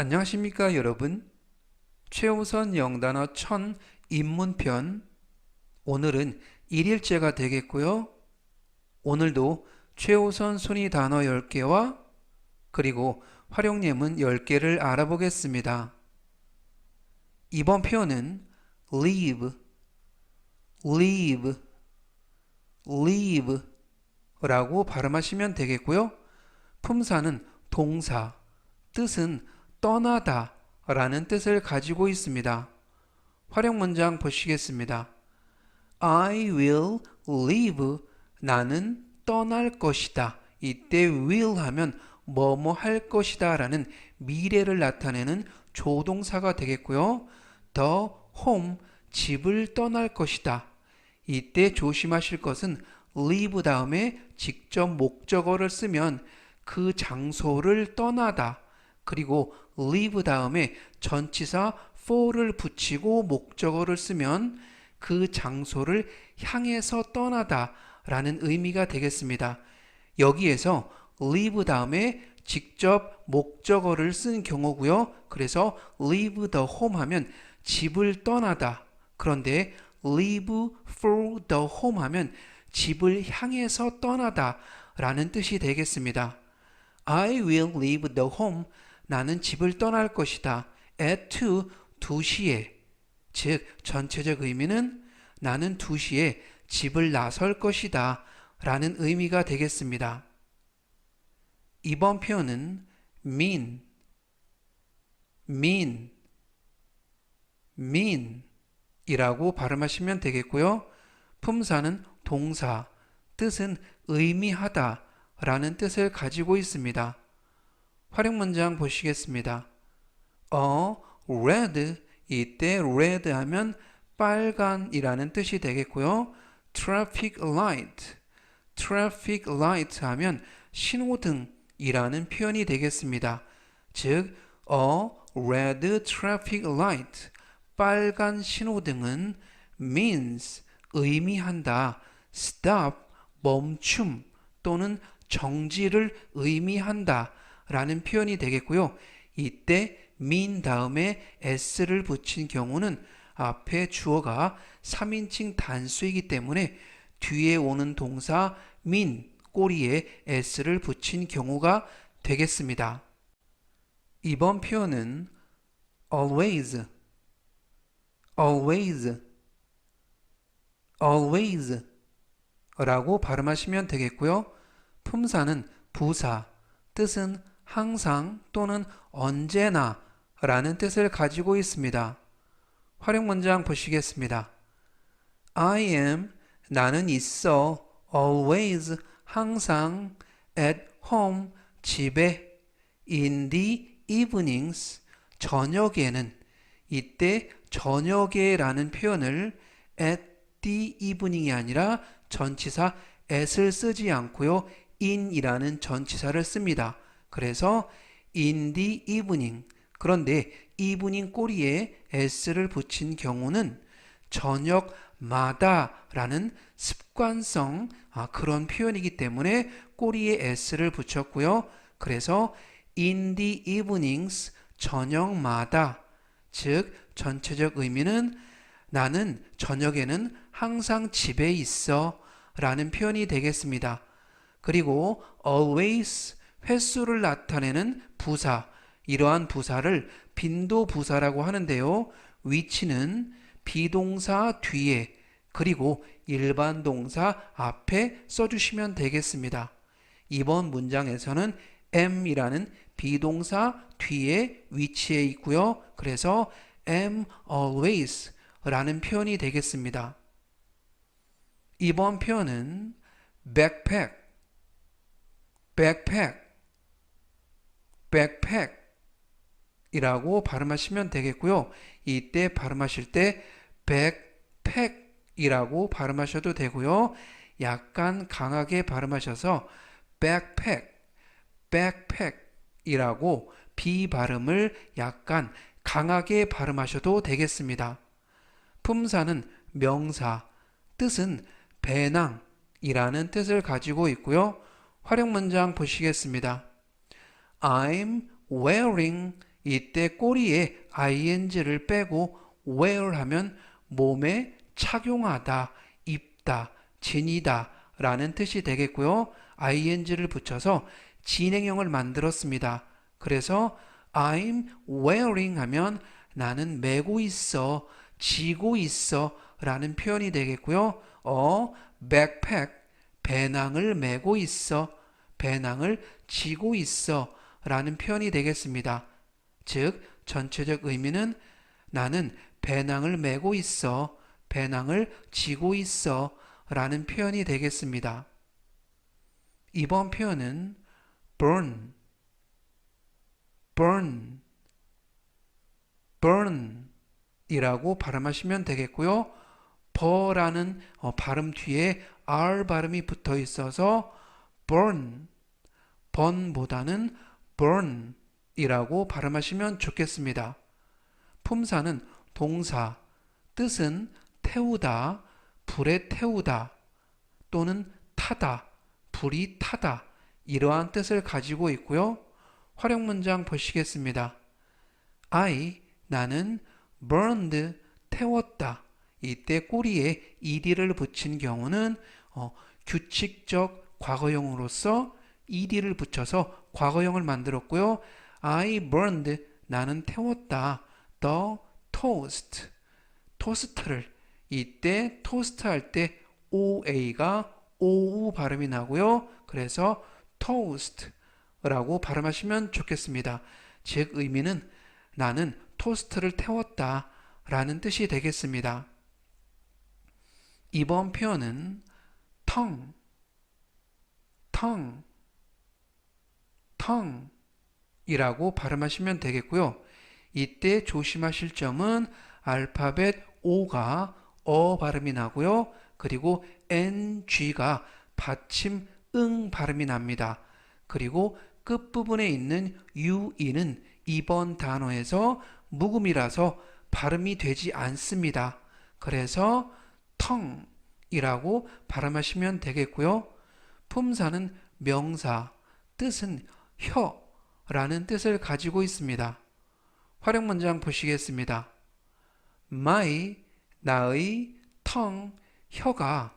안녕하십니까 여러분. 최우선 영단어 천 입문편. 오늘은 1일째가 되겠고요. 오늘도 최우선 순위 단어 10개와 그리고 활용예문 10개를 알아보겠습니다. 이번 표현은 leave leave leave 라고 발음하시면 되겠고요. 품사는 동사 뜻은 떠나다 라는 뜻을 가지고 있습니다. 활용 문장 보시겠습니다. I will leave. 나는 떠날 것이다. 이때 will 하면 뭐뭐 할 것이다 라는 미래를 나타내는 조동사가 되겠고요. the home, 집을 떠날 것이다. 이때 조심하실 것은 leave 다음에 직접 목적어를 쓰면 그 장소를 떠나다. 그리고 leave 다음에 전치사 for를 붙이고 목적어를 쓰면 그 장소를 향해서 떠나다 라는 의미가 되겠습니다. 여기에서 leave 다음에 직접 목적어를 쓴 경우고요. 그래서 leave the home 하면 집을 떠나다. 그런데 leave for the home 하면 집을 향해서 떠나다 라는 뜻이 되겠습니다. I will leave the home. 나는 집을 떠날 것이다. at 2, 2시에. 즉, 전체적 의미는 나는 2시에 집을 나설 것이다. 라는 의미가 되겠습니다. 이번 표현은 mean, mean, mean 이라고 발음하시면 되겠고요. 품사는 동사, 뜻은 의미하다 라는 뜻을 가지고 있습니다. 활용 문장 보시겠습니다. 어, red 이때 red 하면 빨간이라는 뜻이 되겠고요. traffic light, traffic light 하면 신호등이라는 표현이 되겠습니다. 즉, a red traffic light, 빨간 신호등은 means 의미한다, stop 멈춤 또는 정지를 의미한다. 라는 표현이 되겠고요. 이때 mean 다음에 s를 붙인 경우는 앞에 주어가 3인칭 단수이기 때문에 뒤에 오는 동사 mean 꼬리에 s를 붙인 경우가 되겠습니다. 이번 표현은 always, always, always 라고 발음하시면 되겠고요. 품사는 부사, 뜻은 항상 또는 언제나 라는 뜻을 가지고 있습니다. 활용 문장 보시겠습니다. I am 나는 있어 always 항상 at home 집에 in the evenings 저녁에는 이때 저녁에라는 표현을 at the evening이 아니라 전치사 at을 쓰지 않고요. in이라는 전치사를 씁니다. 그래서 in the evening 그런데 evening 꼬리에 s를 붙인 경우는 저녁마다 라는 습관성 아, 그런 표현이기 때문에 꼬리에 s를 붙였고요. 그래서 in the evenings 저녁마다 즉 전체적 의미는 나는 저녁에는 항상 집에 있어 라는 표현이 되겠습니다. 그리고 always 횟수를 나타내는 부사, 이러한 부사를 빈도 부사라고 하는데요. 위치는 비동사 뒤에 그리고 일반 동사 앞에 써주시면 되겠습니다. 이번 문장에서는 am이라는 비동사 뒤에 위치해 있고요. 그래서 am always 라는 표현이 되겠습니다. 이번 표현은 backpack, backpack backpack 이라고 발음하시면 되겠고요. 이때 발음하실 때 backpack 이라고 발음하셔도 되고요. 약간 강하게 발음하셔서 backpack, backpack 이라고 비 발음을 약간 강하게 발음하셔도 되겠습니다. 품사는 명사, 뜻은 배낭이라는 뜻을 가지고 있고요. 활용 문장 보시겠습니다. I'm wearing 이때 꼬리에 ing를 빼고 wear 하면 몸에 착용하다, 입다, 지니다 라는 뜻이 되겠고요. ing를 붙여서 진행형을 만들었습니다. 그래서 I'm wearing 하면 나는 메고 있어, 지고 있어 라는 표현이 되겠고요. 어, backpack, 배낭을 메고 있어, 배낭을 지고 있어 라는 표현이 되겠습니다. 즉, 전체적 의미는 나는 배낭을 메고 있어, 배낭을 지고 있어 라는 표현이 되겠습니다. 이번 표현은 burn, burn, burn 이라고 발음하시면 되겠고요. 버라는 어, 발음 뒤에 r 발음이 붙어 있어서 burn, 번보다는 burn 이라고 발음하시면 좋겠습니다. 품사는 동사, 뜻은 태우다, 불에 태우다 또는 타다, 불이 타다 이러한 뜻을 가지고 있고요. 활용 문장 보시겠습니다. I 나는 burned 태웠다. 이때 꼬리에 ed를 붙인 경우는 어, 규칙적 과거형으로서 ed를 붙여서 과거형을 만들었고요. I burned 나는 태웠다. the toast 토스트를 이때 토스트 할 때 oa가 ou 발음이 나고요. 그래서 toast라고 발음하시면 좋겠습니다. 즉 의미는 나는 토스트를 태웠다 라는 뜻이 되겠습니다. 이번 표현은 tongue, tongue, tongue 이라고 발음하시면 되겠고요. 이때 조심하실 점은 알파벳 O가 어 발음이 나고요. 그리고 NG가 받침 응 발음이 납니다. 그리고 끝부분에 있는 UE는 이번 단어에서 묵음이라서 발음이 되지 않습니다. 그래서 tongue이라고 발음하시면 되겠고요. 품사는 명사, 뜻은 혀라는 뜻을 가지고 있습니다. 활용 문장 보시겠습니다. My, 나의 tongue, 혀가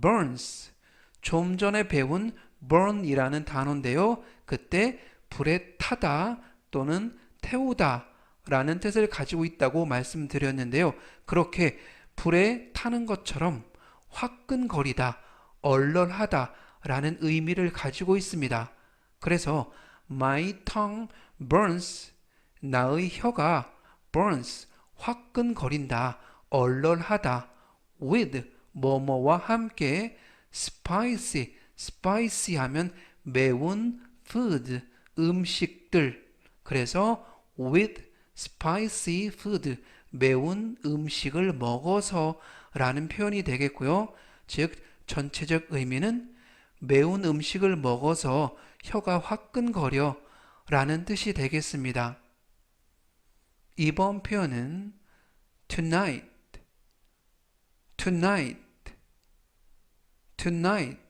burns, 좀 전에 배운 burn이라는 단어인데요. 그때 불에 타다 또는 태우다 라는 뜻을 가지고 있다고 말씀드렸는데요. 그렇게 불에 타는 것처럼 화끈거리다, 얼얼하다 라는 의미를 가지고 있습니다. 그래서 my tongue burns, 나의 혀가 burns, 화끈거린다, 얼얼하다, with, 뭐뭐와 함께 spicy, spicy 하면 매운 food, 음식들. 그래서 with spicy food, 매운 음식을 먹어서 라는 표현이 되겠고요. 즉, 전체적 의미는 매운 음식을 먹어서 혀가 화끈거려 라는 뜻이 되겠습니다. 이번 표현은 tonight, tonight, tonight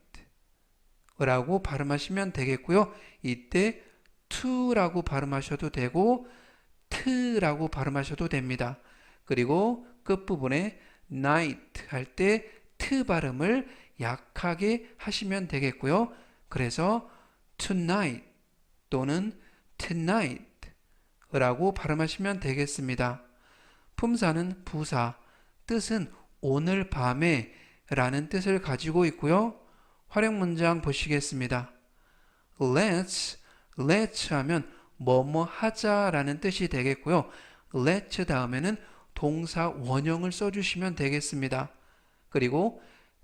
라고 발음하시면 되겠고요. 이때 to라고 발음하셔도 되고 t라고 발음하셔도 됩니다. 그리고 끝부분에 night 할 때 t 발음을 약하게 하시면 되겠고요. 그래서 tonight 또는 tonight 라고 발음하시면 되겠습니다. 품사는 부사, 뜻은 오늘 밤에 라는 뜻을 가지고 있고요. 활용 문장 보시겠습니다. Let's, let's 하면 뭐뭐 하자라는 뜻이 되겠고요. let's 다음에는 동사 원형을 써주시면 되겠습니다. 그리고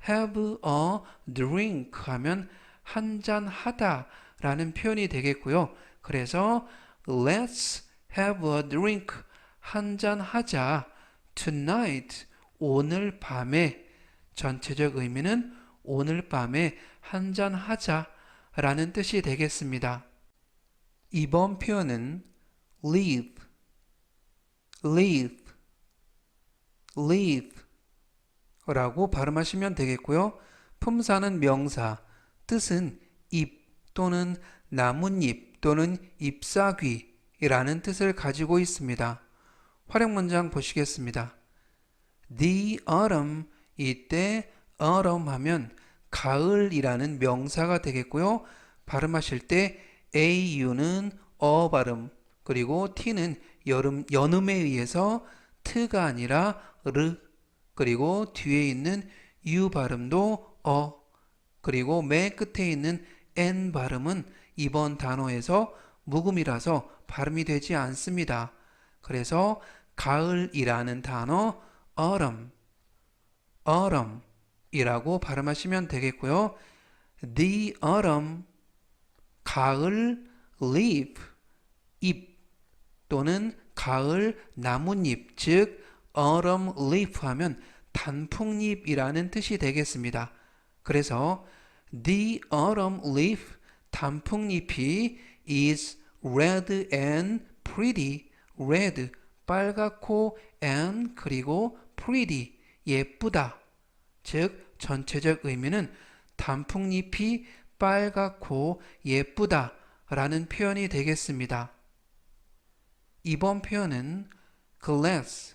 have a drink 하면 한잔 하다 라는 표현이 되겠고요. 그래서 let's have a drink 한잔 하자 tonight 오늘 밤에 전체적 의미는 오늘 밤에 한잔 하자 라는 뜻이 되겠습니다. 이번 표현은 leave, leave, leave 라고 발음하시면 되겠고요. 품사는 명사, 뜻은 잎 또는 나뭇잎 또는 잎사귀 이라는 뜻을 가지고 있습니다. 활용 문장 보시겠습니다. The autumn 이때 autumn 하면 가을이라는 명사가 되겠고요. 발음하실 때 au는 어 발음 그리고 t는 여름 연음에 의해서 트가 아니라 르 그리고 뒤에 있는 u 발음도 어 그리고 맨 끝에 있는 n 발음은 이번 단어에서 묵음이라서 발음이 되지 않습니다. 그래서 가을이라는 단어 autumn, autumn 이라고 발음하시면 되겠고요. The autumn, 가을 leaf, 잎 또는 가을 나뭇잎, 즉 autumn leaf 하면 단풍잎이라는 뜻이 되겠습니다. 그래서 the autumn leaf, 단풍잎이 is red and pretty, red, 빨갛고 and 그리고 pretty, 예쁘다. 즉 전체적 의미는 단풍잎이 빨갛고 예쁘다 라는 표현이 되겠습니다. 이번 표현은 glass,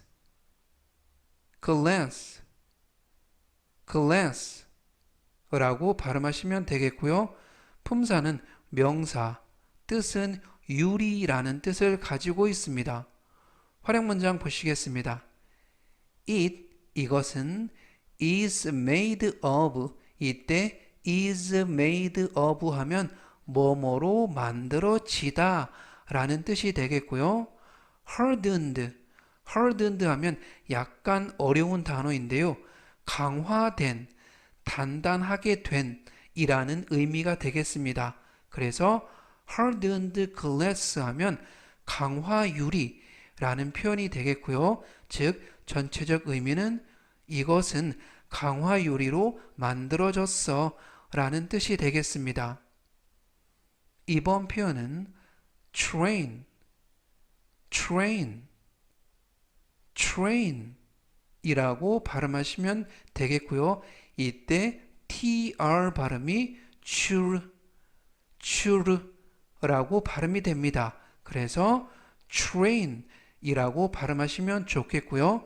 glass, glass 라고 발음하시면 되겠고요. 품사는 명사, 뜻은 유리라는 뜻을 가지고 있습니다. 활용 문장 보시겠습니다. It, 이것은 is made of, 이때 is made of 하면 뭐뭐로 만들어지다 라는 뜻이 되겠고요. hardened, hardened 하면 약간 어려운 단어인데요. 강화된, 단단하게 된 이라는 의미가 되겠습니다. 그래서 hardened glass 하면 강화 유리라는 표현이 되겠고요. 즉 전체적 의미는 이것은 강화 유리로 만들어졌어 라는 뜻이 되겠습니다. 이번 표현은 train, train, train 이라고 발음하시면 되겠고요. 이때 tr 발음이 출, 출라고 발음이 됩니다. 그래서 train 이라고 발음하시면 좋겠고요.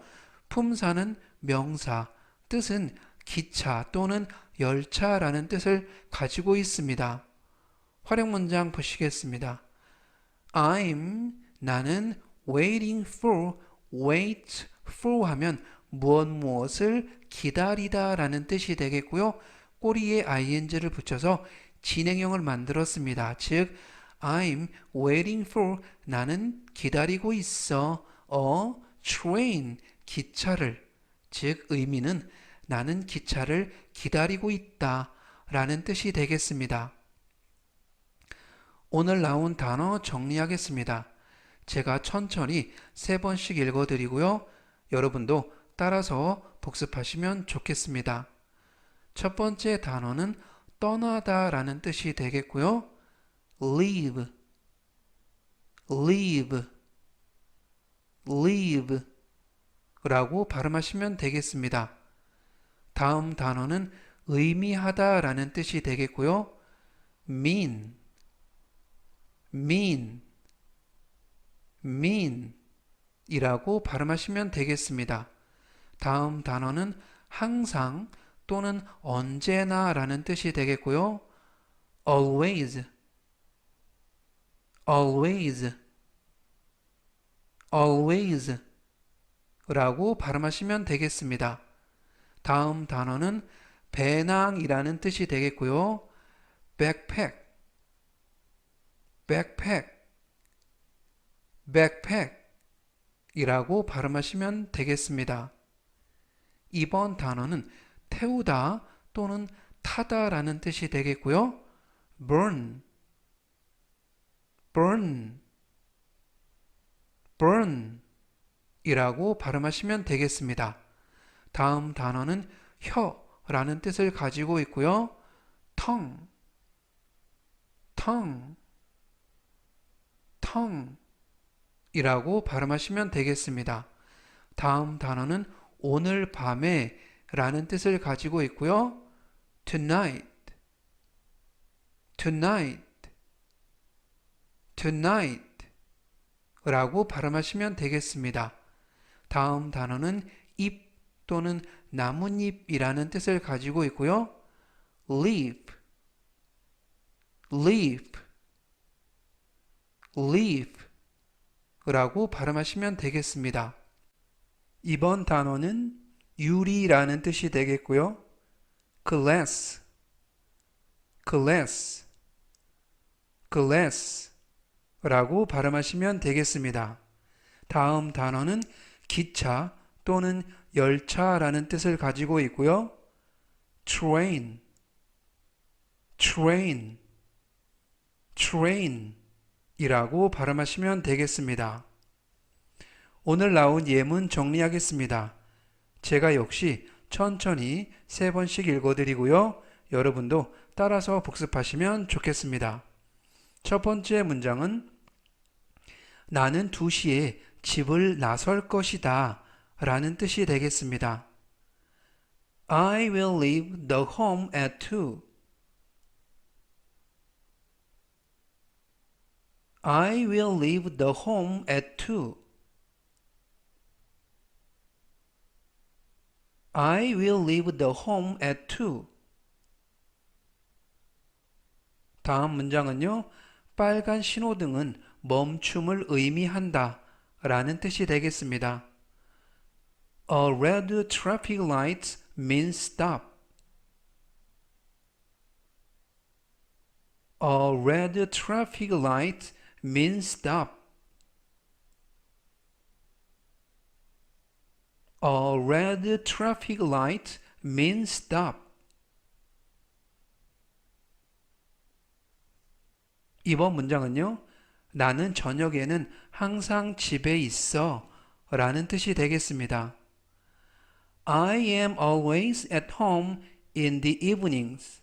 품사는 명사, 뜻은 기차 또는 열차라는 뜻을 가지고 있습니다. 활용 문장 보시겠습니다. I'm 나는 waiting for wait for 하면 무엇 무엇을 기다리다 라는 뜻이 되겠고요. 꼬리에 ing를 붙여서 진행형을 만들었습니다. 즉 I'm waiting for 나는 기다리고 있어 a train 기차를 즉 의미는 나는 기차를 기다리고 있다 라는 뜻이 되겠습니다. 오늘 나온 단어 정리하겠습니다. 제가 천천히 세 번씩 읽어드리고요. 여러분도 따라서 복습하시면 좋겠습니다. 첫 번째 단어는 떠나다 라는 뜻이 되겠고요. leave, leave, leave 라고 발음하시면 되겠습니다. 다음 단어는 의미하다 라는 뜻이 되겠고요. mean, mean, mean 이라고 발음하시면 되겠습니다. 다음 단어는 항상 또는 언제나 라는 뜻이 되겠고요. always, always, always 라고 발음하시면 되겠습니다. 다음 단어는 배낭이라는 뜻이 되겠고요. backpack, backpack, backpack 이라고 발음하시면 되겠습니다. 이번 단어는 태우다 또는 타다 라는 뜻이 되겠고요. burn, burn, burn 이라고 발음하시면 되겠습니다. 다음 단어는 혀라는 뜻을 가지고 있고요. tongue, tongue, tongue 이라고 발음하시면 되겠습니다. 다음 단어는 오늘 밤에 라는 뜻을 가지고 있고요. tonight, tonight, tonight 라고 발음하시면 되겠습니다. 다음 단어는 잎 또는 나뭇잎이라는 뜻을 가지고 있고요. leaf, leaf, leaf 라고 발음하시면 되겠습니다. 이번 단어는 유리라는 뜻이 되겠고요. glass, glass, glass 라고 발음하시면 되겠습니다. 다음 단어는 기차 또는 열차라는 뜻을 가지고 있고요. train, train, train 이라고 발음하시면 되겠습니다. 오늘 나온 예문 정리하겠습니다. 제가 역시 천천히 세 번씩 읽어드리고요. 여러분도 따라서 복습하시면 좋겠습니다. 첫 번째 문장은 나는 2시에 집을 나설 것이다 라는 뜻이 되겠습니다. I will leave the home at 2. I will leave the home at 2. I will leave the home at 2. 다음 문장은요. 빨간 신호등은 멈춤을 의미한다 라는 뜻이 되겠습니다. A red traffic light means stop. A red traffic light means stop. A red traffic light means stop. 이번 문장은요. 나는 저녁에는 항상 집에 있어 라는 뜻이 되겠습니다. I am always at home in the evenings.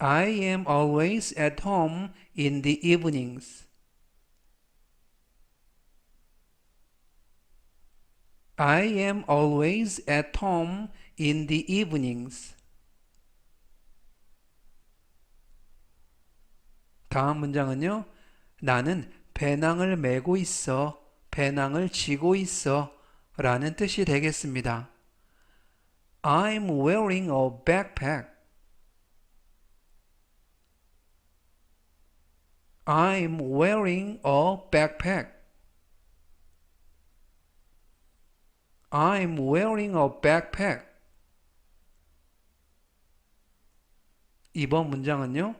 I am always at home in the evenings. I am always at home in the evenings. 다음 문장은요. 나는 배낭을 메고 있어. 배낭을 지고 있어. 라는 뜻이 되겠습니다. I'm wearing a backpack. I'm wearing a backpack. I'm wearing a backpack. 이번 문장은요.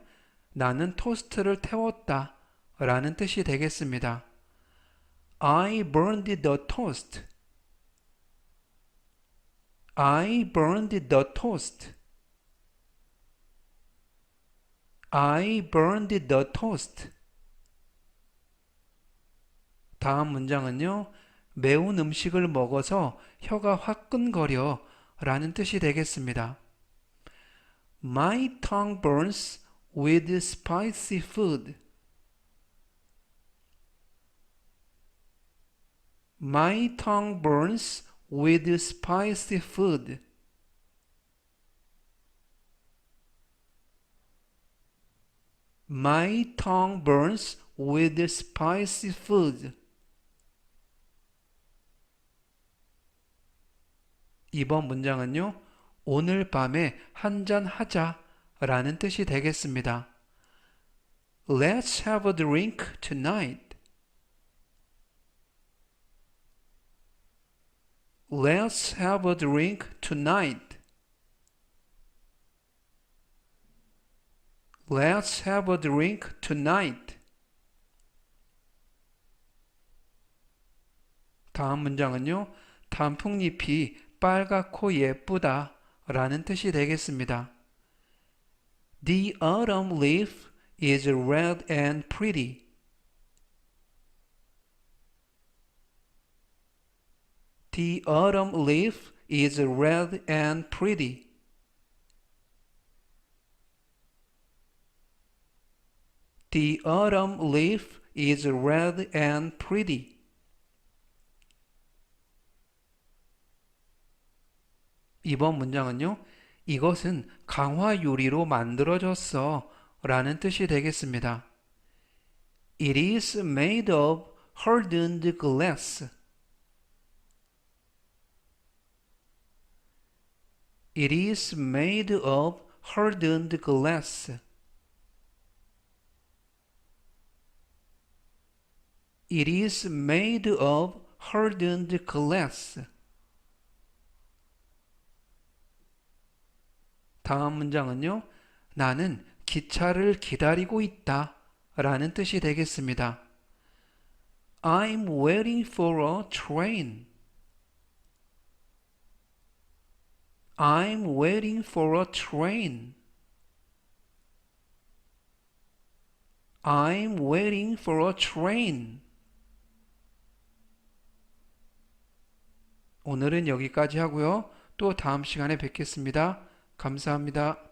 나는 토스트를 태웠다 라는 뜻이 되겠습니다. I burned the toast. I burned the toast. I burned the toast. 다음 문장은요. 매운 음식을 먹어서 혀가 화끈거려 라는 뜻이 되겠습니다. My tongue burns with spicy food. My tongue burns with spicy food. My tongue burns with spicy food. 이번 문장은요, 오늘 밤에 한잔 하자 라는 뜻이 되겠습니다. Let's have a drink tonight. Let's have a drink tonight. Let's have a drink tonight. 다음 문장은요. 단풍잎이 빨갛고 예쁘다 라는 뜻이 되겠습니다. The autumn leaf is red and pretty. The autumn leaf is red and pretty. The autumn leaf is red and pretty. 이번 문장은요. 이것은 강화 유리로 만들어졌어 라는 뜻이 되겠습니다. It is made of hardened glass. It is made of hardened glass. It is made of hardened glass. 다음 문장은요. 나는 기차를 기다리고 있다 라는 뜻이 되겠습니다. I'm waiting for a train. I'm waiting for a train. I'm waiting for a train. 오늘은 여기까지 하고요. 또 다음 시간에 뵙겠습니다. 감사합니다.